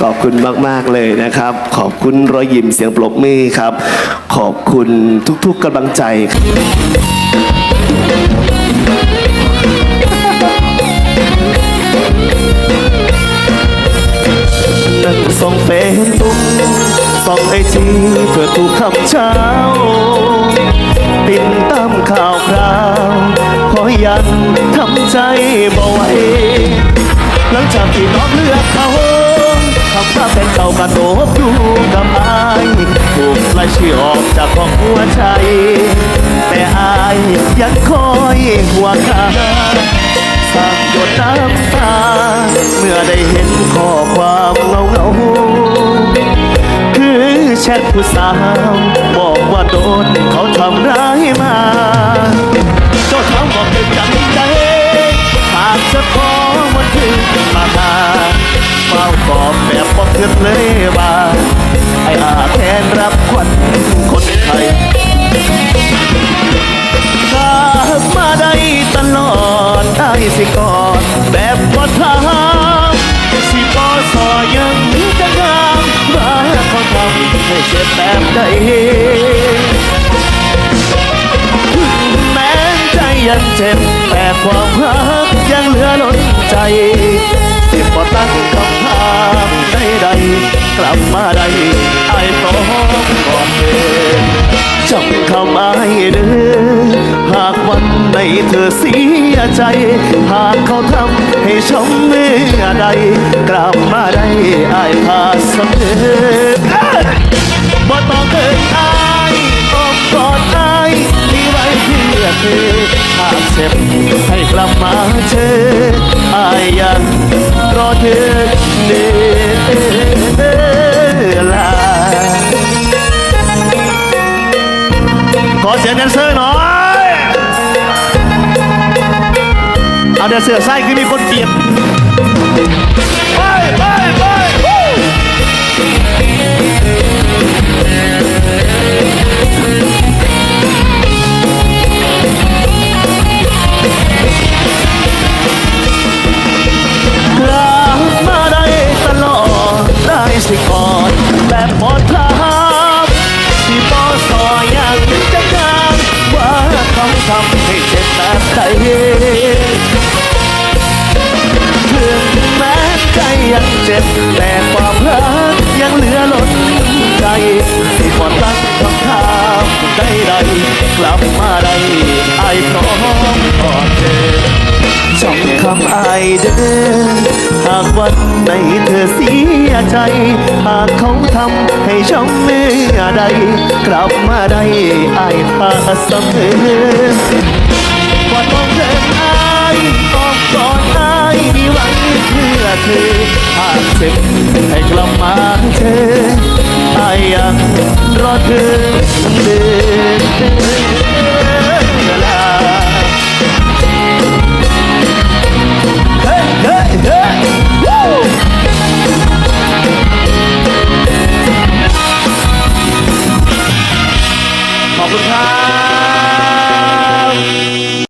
ขอบคุณมาก ๆ เลยนะครับ ขอบคุณรอยยิ้มเสียงปรบมือครับ ขอบคุณทุก ๆกำลังใจนั่งส่องเฟซบุ๊กส่องไอจีเพื่อถูกคำเช้าติดตามข่าวคราว ขอยังทำใจบ่ไออกจากของหัวใจ แต่อายยังคอยหัวขาสร้างหยดน้ำตา เมื่อได้เห็นข้อความเงาเงาๆคือแชทผู้สาว บอกว่าโดนเขาทำร้ายมาเจ้าทำบอกเป็นจังใจหากจะขอวันคืนมาหาเฝ้ากอบแบบบอกเกิดเลยว่า สิกอดแบบว่าทางสิบอสอยังจะงามว่าเขาทำให้เจ็บแบบใดแม้ใจยังเจ็บแต่ความรักยังเหลือล้นใจสิบอตั้งคำถามใดๆกลับมาได้ไอ้พร้อมกอดเธอจำคำอ้ายเด้อ วันไหนเธอเสียใจ หากเขาทำให้ช้ำเมื่อใด กลับมาได้อายพาสเสมอบ่ต้องเกินอายอ้อมกอดอายที่ไว้เพื่อเธอหากเจ็บให้กลับมาเจออายยังรอเธอ เอาแดนเซอไส้คือมีคนเปียกไปไปไปวู้กลับมาได้ตลอดได้สิกอดแบบหมดทางที่บอสอยังจะงามว่าเขาทำให้เจ็บแบบใด เจ็บ แต่ความรักยังเหลือล้นใจที่พอตั้งคำถามได้ใดกลับมาได้ไอ้พร้อมกอดเธอช่องคำไอเด้อหากวันไหนเธอเสียใจ หากเขาทำให้ช้ำเมื่อใด กลับมาได้ไอ้พาเสมอก่อนมองเดินอายต้องกอดอ หากเจ็บให้กลับมาเธออายยังรอเธอ